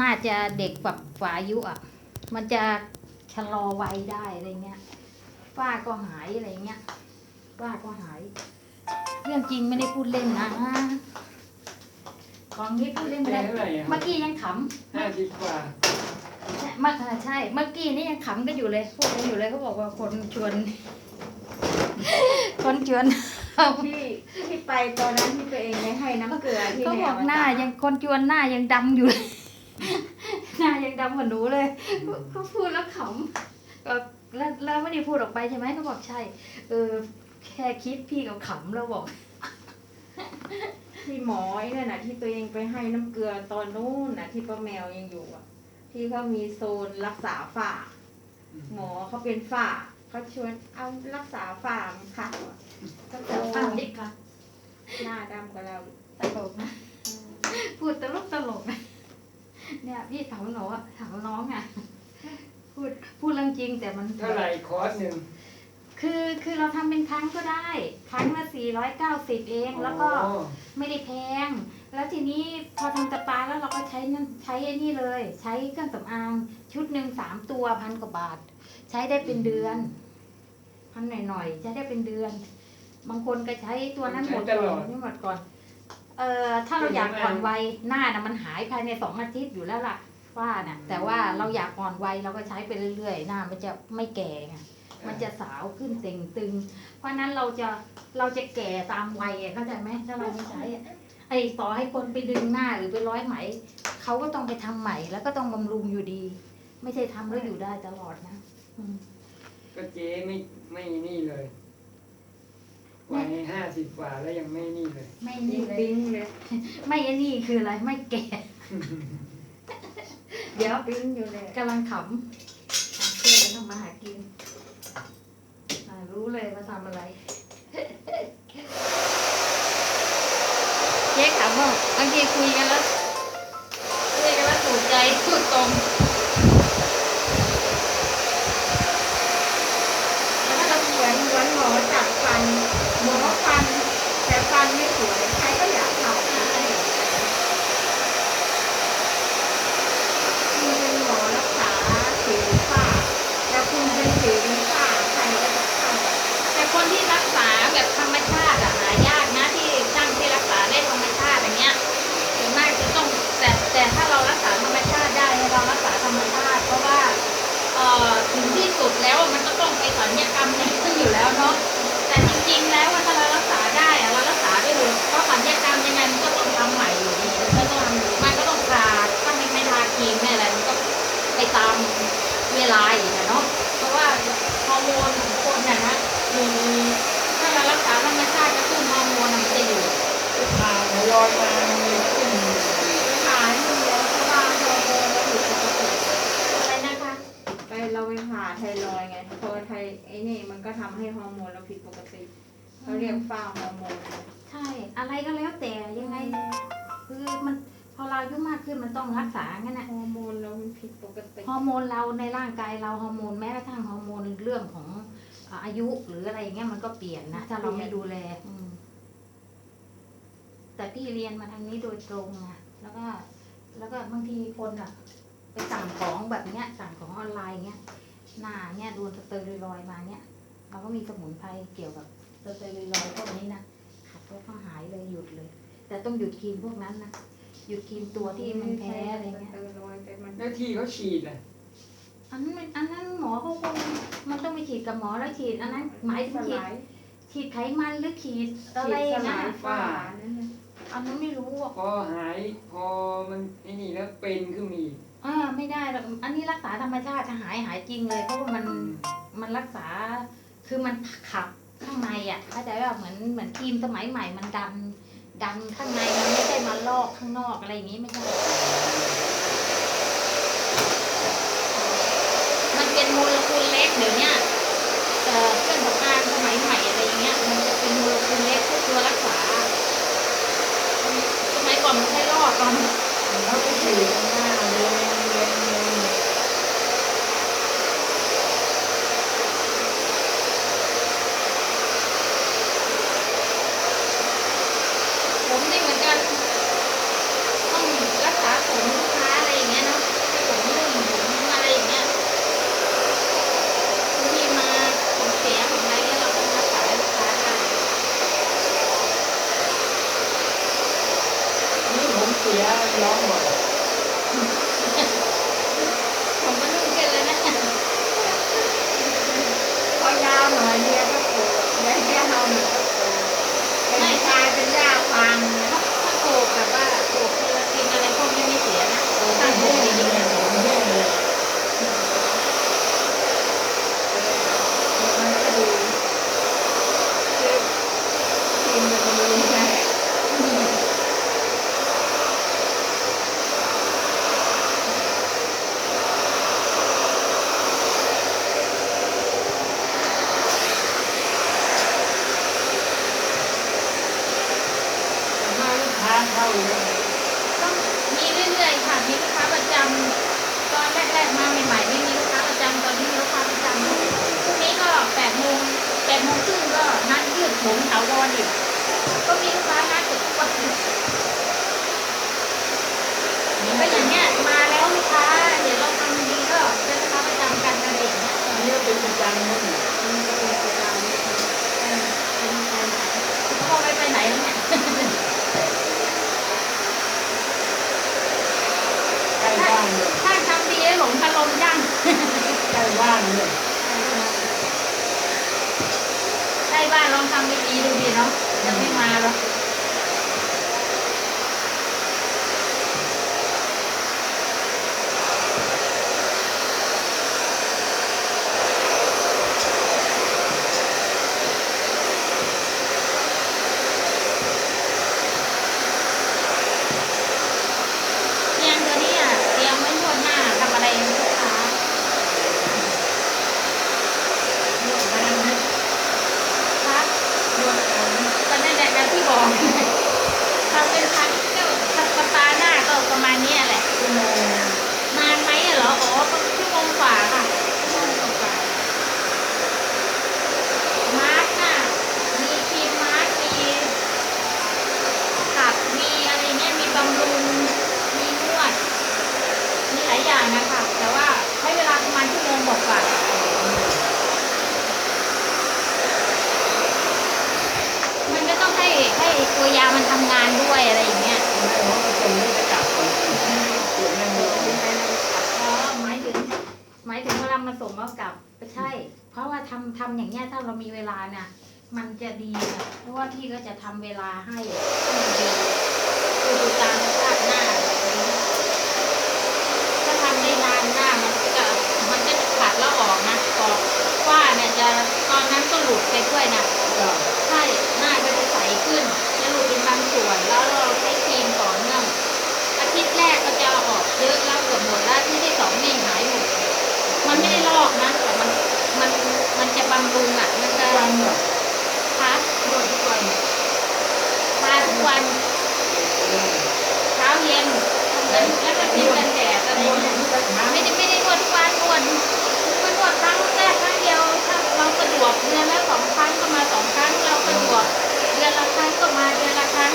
น่าจะเด็กกว่าฝ่าอายุอะ มันจะชะลอวัยได้อะไรเงี้ยฝ้าก็หายอะไรเงี้ยฝ้าก็หาย เรื่องจริงไม่ได้พูดเล่นนะของที่พูดเล่นไม่ได้เท่าไหร่อะเมื่อกี้ยังขห้าสิบกว่าำใช่เมื่อเออใช่ เมื่อกี้นี่ยังขำกันอยู่เลยพูดกันอยู่เลยเขาบอกว่าคนชวน คนชวนที่ที่ไปตอนนั้นที่ตัวเองได้ให้น้ำเกลือที่เขาในบอกวหน้าสยังคนชวนหน้ายังดำอยู่เลย หน้ายังดำเหมือนหนูเลยเขาพูดแล้วขำก็แล้วแล้วไม่ได้พูดออกไปใช่ไหมเขาบอกใช่ เออ แค่คิดพี่ก็ขำแล้วบอกที่หมอไอ้นั่นน่ะ ที่ตัวเองไปให้น้ำเกลือตอนนู้นน่ะ ที่ป้าแมวยังอยู่อะ ที่เขามีโซนรักษาฝ้าหมอเขาเป็นฝ้าเขาชวนเอารักษาฝ้ามันค่ะก็แต่จะฟังดิค่ะหน้าดำกว่าเราตลกนะพูดตลกตลกนะ เนี่ยพี่ถามหนูอะถามน้องอะพูดพูดเรื่องจริงแต่มันเท่าไหร่คอร์สหนึ่งคือคือเราทำเป็นครั้งก็ได้ ครั้งละสี่ร้อยเก้าสิบเองแล้วก็อ๋อไม่ได้แพง แล้วทีนี้พอทำสปาแล้วเราก็ใช้นั่นใช้ไอ้นี่เลย ใช้เครื่องสำอางชุดหนึ่งสามตัวพันกว่าบาท ใช้ได้เป็นเดือนพันหน่อยๆใช้ได้เป็นเดือน บางคนก็ใช้ตัวนั้นหมดก่อนนี่หมดก่อน เอ่อถ้าเราอยากอ่อนวัยหน้าน่ะมันหายภายในสองอาทิตย์อยู่แล้วล่ะว่าน่ะ แต่ว่าเราอยากอ่อนวัยเราก็ใช้ไปเรื่อยๆ หน้ามันจะไม่แก่ไงมันจะสาวขึ้นเต่งตึง เพราะฉะนั้นเราจะเราจะแก่ตามวัยอะเข้าใจไหมถ้าเราไม่ใช้อะไอ้ต่อให้คนไปดึงหน้าหรือไปร้อยไหมเขาก็ต้องไปทำใหม่แล้วก็ต้องบำรุงอยู่ดี ไม่ใช่ทำแล้วอยู่ได้ตลอดนะอืมก็เจ๊ไม่ไม่นี่เลย วัยห้าสิบกว่าแล้วยังไม่นี่เลย ไม่ยินี่งเลยปิ้งเลย ไม่ไอ้นี่คืออะไร ไม่แก่ เดี๋ยวปิ้งอยู่เลยกำลังขำอะเพื่อนทำมาหากินอะรู้เลยว่าทำอะไร เจ๊ขำว่าบางทีคุยกันแล้วคุยกันแล้วถูกใจพูดตรง ไรนะคะไปเราไปผ่าไทรอยด์ไงพอไทไอ้นี่มันก็ทำให้ฮอร์โมนเราผิดปกติเขาเรียกฝ้าฮอร์โมน ใช่ อะไรก็แล้วแต่ยังไง คือมันพอเราอายุมากขึ้นมันต้องรักษางั้นนะฮอร์โมนเรามันผิดปกติ ฮอร์โมนเราในร่างกายเราฮอร์โมนแม้กระทั่งฮอร์โมนเรื่องของอ่าอายุหรืออะไรอย่างเงี้ยมันก็เปลี่ยนนะถ้าเราไม่ดูแลอืม แต่พี่เรียนมาทางนี้โดยตรงไงแล้วก็แล้วก็บางทีคนอะ ไปสั่งของแบบเนี้ย สั่งของออนไลน์เงี้ยหน้าเนี้ยโดนสเตอรอยด์มาเนี้ยเราก็มีสมุนไพรเกี่ยวกับสเตอรอยด์พวกนี้นะขับแล้วก็หายเลยหยุดเลย แต่ต้องหยุดครีมพวกนั้นนะหยุดครีมตัวที่มันแพ้อะไรเงี้ยสเตอรอยด์แต่มันแล้วที่เขาฉีดอะอันนั้นมันอันนั้นหมอเขาคงมันต้องไปฉีดกับหมอแล้วฉีด อันนั้นหมายถึสงฉีดลายฉีดไขมันหรือฉีดฉีอะไรดอสย่างนั้ลานยอะฝ้านั่นน่ะ อันนั้นไม่รู้อะพอหายพอมันไอ้นี่แล้วเป็นขึ้นมีอ่าไม่ได้หรอกอันนี้รักษาธรรมชาติหายหายจริงเลยเพราะว่ามันมันรักษาคือมันขับข้างในอะเข้าใจว่าเหมือนเหมือนครีมสมัยใหม่มันดันดันข้างในมันไม่ใช่มาลอกข้างนอกอะไรอย่างนี้ไม่ใช่มันเป็นโมเลกุลเล็กเดี๋ยวนี้ยเอ่อเครื่องสำอางสมัยใหม่อะไรอย่างเงี้ย มันจะเป็นโมเลกุลเล็กพวกตัวรักษา สมัยก่อนมันใช้รอกตอน การมุ่ง 快哈。 ทำทำอย่างเงี้ยถ้าเรามีเวลาเนี่ยมันจะดีเพราะว่าพี่ก็จะทำเวลาให้ดูดูตามภาพหน้าถ้าทำได้นานหน้ามันจะมันก็ขัดแล้วออกนะออกว่าเนี่ยจะตอนนั้นก็หลุดไปด้วยนะใช่หน้าก็จะใสขึ้นจะหลุดเป็นบางส่วนแล้วเราใช้ครีมต่อเนื่องอาทิตย์แรกก็จะออกเยอะแล้วเกือบหมดแล้วที่ที่สองนี่หายหมดมันไม่ได้ลอกนะ วันลุงอะมันจะวันแบบพักโดนทุกวันมาทุกวันเช้าเย็นแล้วก็กินกันแดดอะไรอย่างเงี้ยไม่ได้ไม่ได้นวดทุกวันนวดมันนวดครั้งแรกครั้งเดียวถ้าเราสะดวกเดือนละสองครั้งก็มาสองครั้งเราสะดวกเดือนละครั้งก็มาเดือนละครั้ง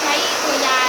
ใช้ตัวยา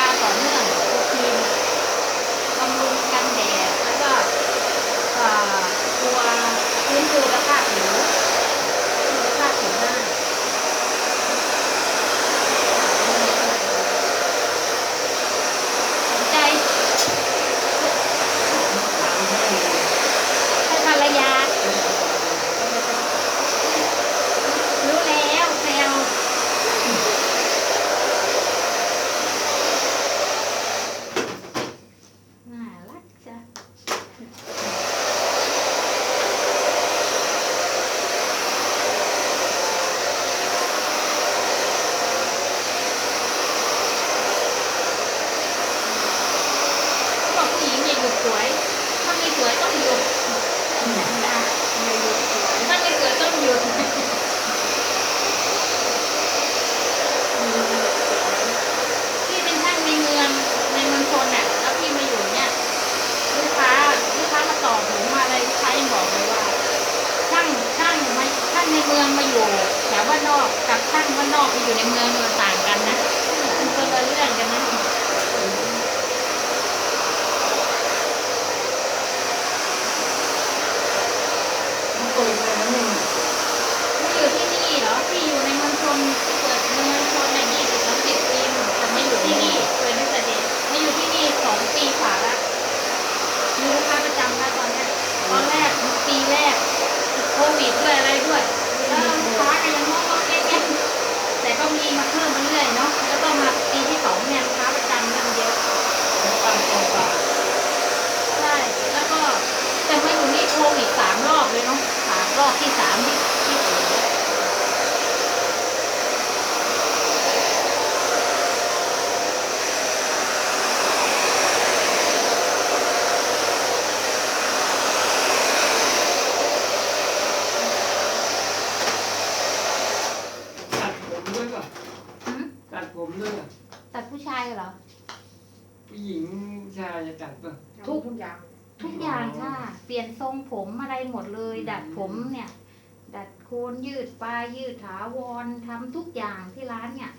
โควิดด้วยอะไรด้วย แล้วค้าก็ยังงงว่าเก๊ะแต่ก็มีมาเพิ่มมาเรื่อยเนาะ แล้วก็มาปีที่สองเนี่ยค้าประจำเริ่มเยอะปังปังปัใช่ แล้วก็แต่มาอยู่นี่โควิดสามรอบเลยเนาะสามรอบที่สามที่ ทรงผมอะไรหมดเลย ดัดผมเนี่ย ดัดโคนยืดปลายยืดถาวรทำทุกอย่างที่ร้านเนี่ย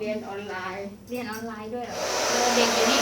เรียนออนไลน์ เรียนออนไลน์ด้วยเหรอเด็กอยู่นี่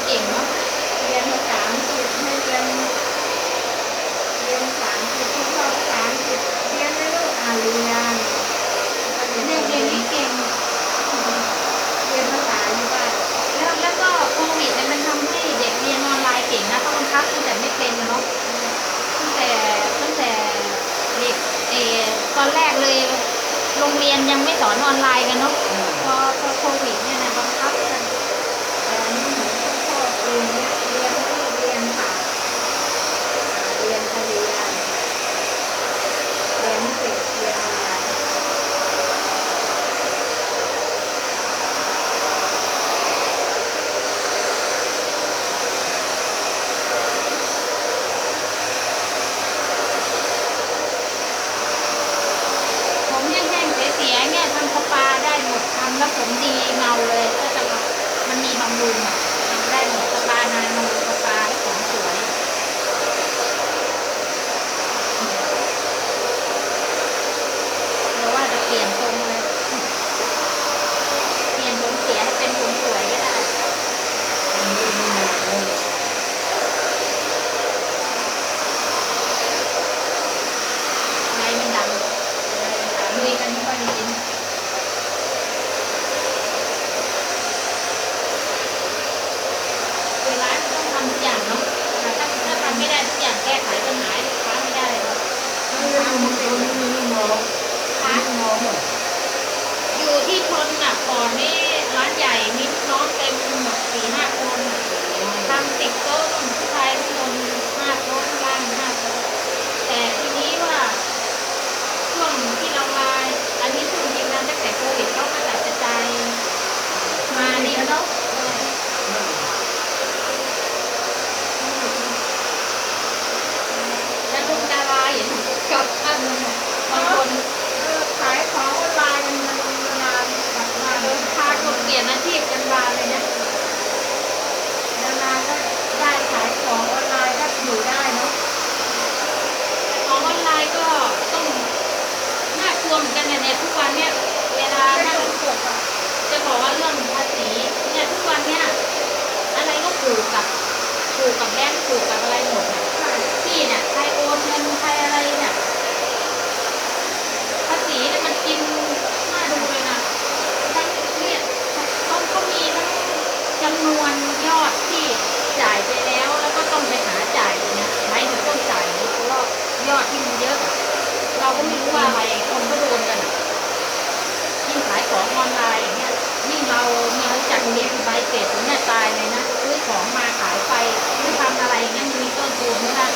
ตรงนี้ใบเกตตรงนี่ยตายเลยนะซื้อของมาขายไฟหรือทำอะไรเงี้ยมีต้นทุนนะ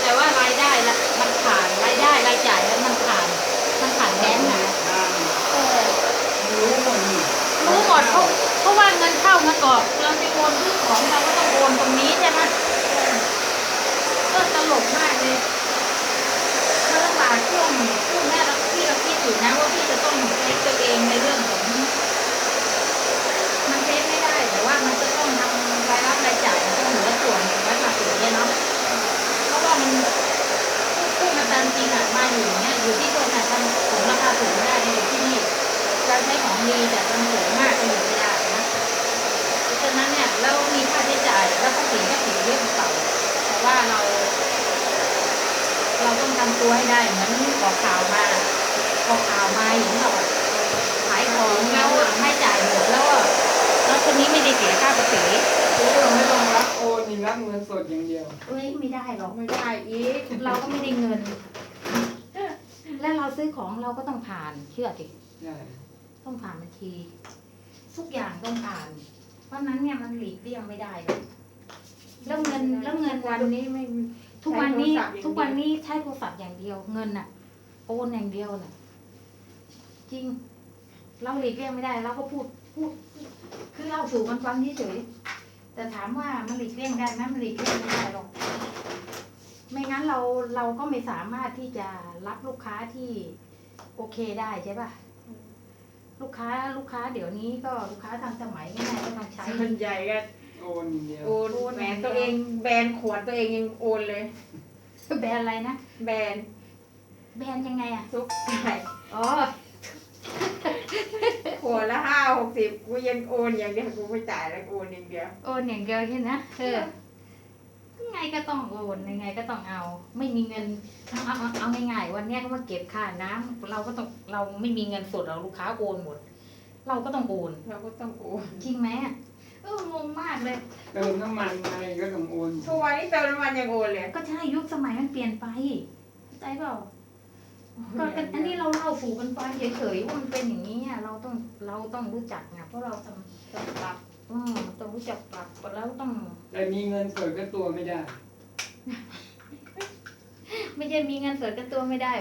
แต่ว่ารายได้ละมันผ่านรายได้รายจ่ายแล้วมันผ่าน มันผ่านแน่นนะรู้หมดรู้หมดเพราะเพราะว่าเงินเข้ามาก่อนเราจะโอนซื้อของเราก็ต้องโอนตรงนี้ใช่ไหมก็ตลกมากเลยถ้าลำบากช่วงช่วงแราพี่เราคิดอยู่นะว่าพี่จะต้องใช้ตัวเองในเรื่อง เนาะเพราะว่ามันพูดมาตามจริงอะมาอยู่อย่างเงี้ยอยู่ที่คนอะทำของราคาสูงได้ในที่นี่การใช้ของดีแต่ทำสูงมากเป็นไม่ได้นะฉะนั้นเนี่ยเรามีค่าใช้จ่ายแล้วก็สีก็สีเยอะเปล่าแต่ว่าเรา เราต้องทำตัวให้ได้เหมือนออกข่าวมาออกข่าวมาอย่างเงี้าขายของแล้วให้จ่ายหมดแล้วแล้วคนนี้ไม่ได้เสียค่าภาษีรู้เราไม่ลงรับ โอนนี่รับเงินสดอย่างเดียว เอ้ยไม่ได้หรอก ไม่ได้อีกเราก็ไม่ได้เงิน แล้วเราซื้อของเราก็ต้องผ่านเชื่อสิใช่ต้องผ่านบัญชี ทุกอย่างต้องผ่าน เพราะฉะนั้นเนี่ยมันหลีกเลี่ยงไม่ได้หรอกแล้วเงินแล้วเงินวันนี้ไม่ทุกวันนี้ใช้โทรศัพท์อย่างเดียวทุกวันนี้ใช้โทรศัพท์อย่างเดียวเงินอะโอนอย่างเดียวน่ะ จริง เราหลีกเลี่ยงไม่ได้เราก็พูดพูด คือเราสู่มันฟังเฉยๆ แต่ถามว่ามันหลีกเลี่ยงได้ไหมมันหลีกเลี่ยงไม่ได้หรอกไม่งั้นเราเราก็ไม่สามารถที่จะรับลูกค้าที่โอเคได้ใช่ป่ะลูกค้าลูกค้าเดี๋ยวนี้ก็ลูกค้าทันสมัยง่ายๆก็ต้องใช้ ส่วนใหญ่ก็โอนอย่างเดียว โอนแหมตัวเองแบรนด์ขวดตัวเองยังโอนเลย แบรนด์อะไรนะแบรนด์แบรนด์ยังไงอะ ซุปไก่อ๋อ ขวดละห้าหกสิบกูยังโอนอย่างเดียวกูไม่จ่ายแล้วกูโอนอย่างเดียว โอนอย่างเดียวใช่นะเออยังไงก็ต้องโอนยังไงก็ต้องเอา ไม่มีเงินเอาเอาเอาเอาง่ายๆวันเนี้ยเขามาเก็บค่าน้ำเราก็ต้องเราไม่มีเงินสดเราลูกค้าโอนหมด เราก็ต้องโอนเราก็ต้องโอนจริงไหมอะเอองงมากเลย เติมน้ำมันอะไรก็ต้องโอน ทุกวันนี้เติมน้ำมันยังโอนเลย ก็ใช่ยุคสมัยมันเปลี่ยนไปเข้าใจเปล่า ก็เป็นอันนี้เราเล่าสู่กันฟังเฉยๆว่ามันเป็นอย่างนี้อะเราต้องเราต้องรู้จักนะเพราะเราทำต้องปรับอืมต้องรู้จักปรับแล้วต้องแต่มีเงินสดก็ตัวไม่ได้ ไม่ใช่มีเงินสดกับตัวไม่ได้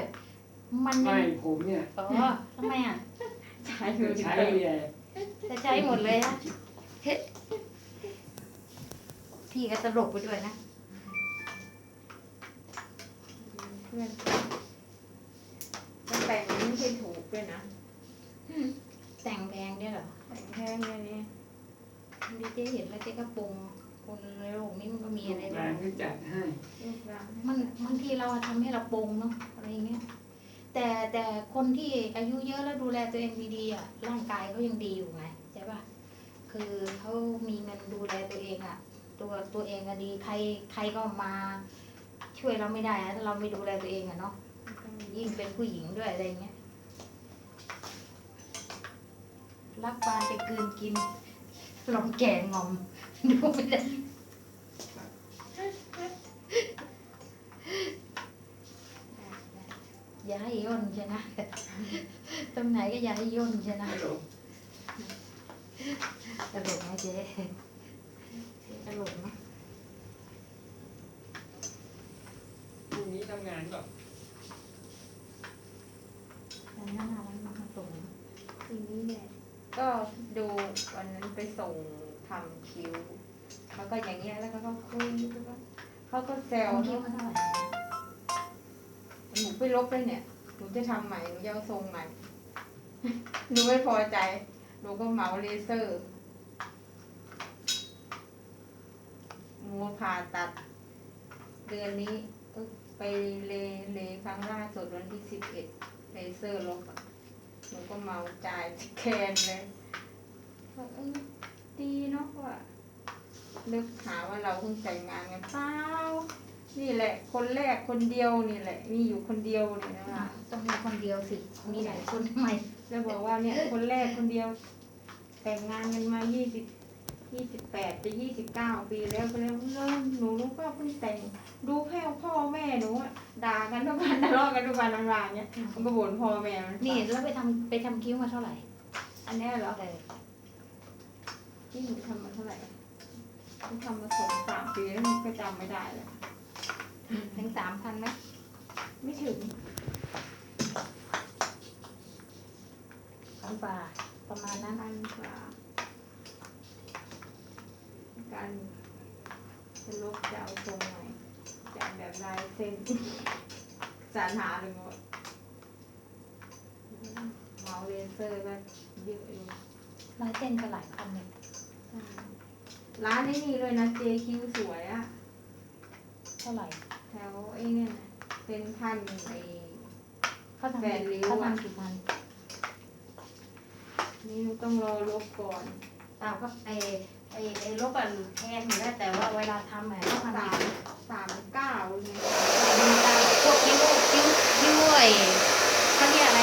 มันยัไม่งผมเนี่ยอ๋อทำไมอะจ่ายเงินใช้เติมใหญ่จะใช้หมดเลยนะเฮ้พี่ก็ตลกไปด้วยนะเพื่อน แล้วแต่งนี้ไม่ใช่ถูกด้วยนะแต่งแพงเนี่ยเหรอแต่งแพงเลยนี่ดีเจเห็นแล้วเจ๊ก็ปรุงคนในโลกนี้มันก็มีอะไรร้าบ้างนก็จัดให้ลูกร้านมันบางทีเราทำให้เราปรุงเนาะอะไรอย่างเงี้ยแต่แต่คนที่อายุเยอะแล้วดูแลตัวเองดีๆอะร่างกายเขายังดีอยู่ไงใช่ป่ะคือเขามีเงินดูแลตัวเองอะ ตัวตัวเองก็ดีใครใครก็มาช่วยเราไม่ได้นะถ้าเราไม่ดูแลตัวเองอะเนาะ ยิ่งเป็นผู้หญิงด้วยอะไรเงี้ย รักปานจะกลืนกิน ลองแกงงอม ดูไม่ได้อย่าให้ย่นใช่นะ ตรงไหนก็อย่าให้ย่นใช่นะฮัลโหลตลกไหมเจ๊ตลกเนอะพรุ่งนี้ทำงานก่อน แต่หน้ามันมาส่ง ทีนี้เนี่ย ก็ดูวันนั้นไปส่งทำคิ้วเขาก็อย่างเงี้ยแล้วก็เขาคุยแล้วก็เขาก็แซวคิ้วมาเท่าไหร่หนูไปลบเลยเนี่ยหนูจะทำใหม่หนูจะเอาทรงใหม่หนูไม่พอใจหนูก็เหมาเลเซอร์หมูผ่าตัด เดือนนี้ก็ไปเลเลครั้งล่าสุดวันที่สิบเอ็ดเลเซอร์ลบ หนูก็เหมาจ่ายแคนเลยก็เออดีเนาะว่านึกหาว่าเราเพิ่งแต่งงานกันเปล่านี่แหละ คนแรกคนเดียวนี่แหละ มีอยู่คนเดียวนี่นะอะต้องมีคนเดียวสิ มีหลายคนทำไมจะบอกว่าเนี่ยคนแรกคนเดียว แต่งงานกันมายี่สิบ ยี่สิบแปดจะยี่สิบเก้าปีแล้วก็แล้วเริ่มหนูรู้ว่าเพิ่งแต่ง ดูแพ่พ่อแม่หนูอะด่ากันทุกวันทะเลาะกันทุกวันวันวานเนี่ยมันก็บ่นพ่อแม่มันนี่แล้วไปทำไปทำคิ้วมาเท่าไหร่อันเนี้ยเหรอเออที่หนูทำมาเท่าไหร่หนูทำมาสองสามปีแล้วหนูก็จำไม่ได้เลยถึงสามพันไหมไม่ถึงพันบาทประมาณนั้นพันกว่า การจะลบจะเอาทรงไหนจะเอาแบบลายเส้นสารหาเลยหมดเมาเลเซอร์ก็เยอะอยู่ลายเส้นก็หลายพันเลยใช่ร้านนี้นี่เลยนะเจคิวสวยอะเท่าไหร่ แถวไอ้เนี่ยนะเป็นพันไอ้ เขาทำแปดริ้ว เขาอะทำกี่พันนี่ต้องรอลบก่อน ตามก็ไอไอไอลบอะแพงอยู่แล้วแต่ว่าเวลาทำอะเขาทำสากี่มสามเก้าเนี่ยพวกคิ้วคิ้วคิ้วไอเขาเรียกอะไร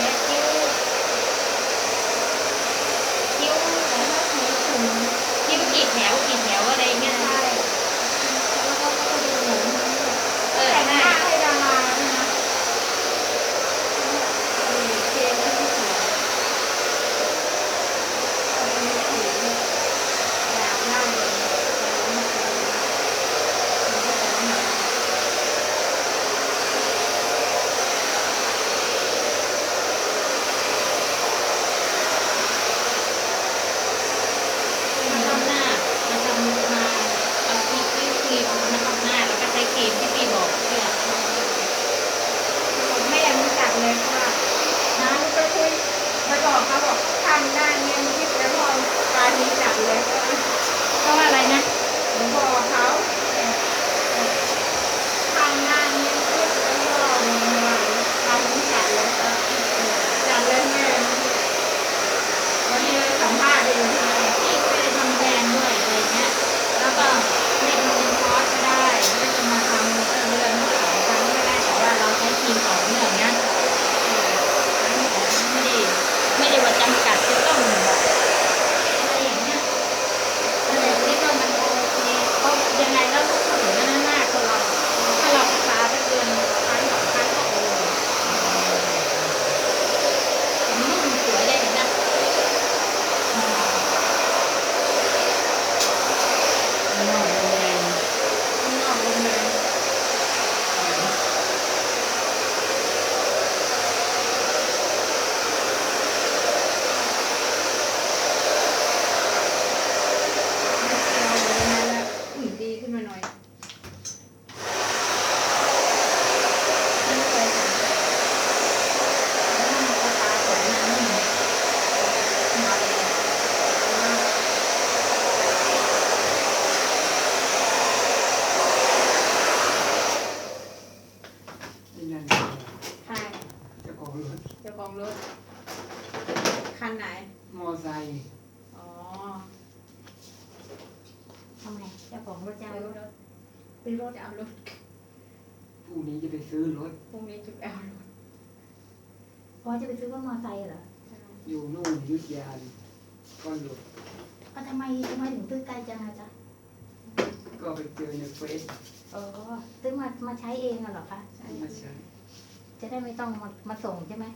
ต้องมามาส่งใช่ไหม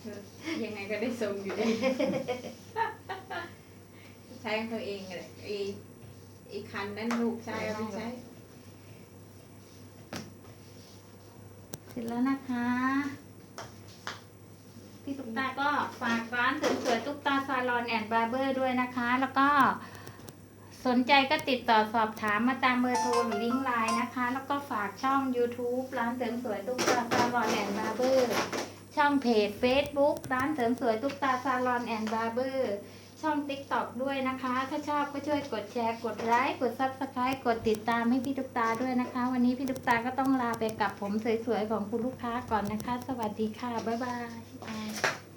เธอยังไงก็ได้ส่งอยู่ดีใช้ของตัวเองเลยอีอีกคันนั้นลูกชายเอาไปใช้เสร็จแล้วนะคะ พี่ตุ๊กตาก็ฝากร้านเสริมสวยตุ๊กตาซาลอนแอนด์บาร์เบอร์ด้วยนะคะ แล้วก็ สนใจก็ติดต่อสอบถามมาตามเบอร์โทรหรือลิงก์ไลน์นะคะ แล้วก็ฝากช่อง YouTube ร้านเสริมสวยตุ๊กตาซาลอนแอนด์บาร์เบอร์ช่องเพจ Facebook ร้านเสริมสวยตุ๊กตาซาลอนแอนด์บาร์เบอร์ช่อง TikTok ด้วยนะคะ ถ้าชอบก็ช่วยกดแชร์ กดไลค์ กด Subscribe กดติดตามให้พี่ตุ๊กตาด้วยนะคะ วันนี้พี่ตุ๊กตาก็ต้องลาไปกับผมสวยๆของคุณลูกค้าก่อนนะคะ สวัสดีค่ะ บ๊ายบาย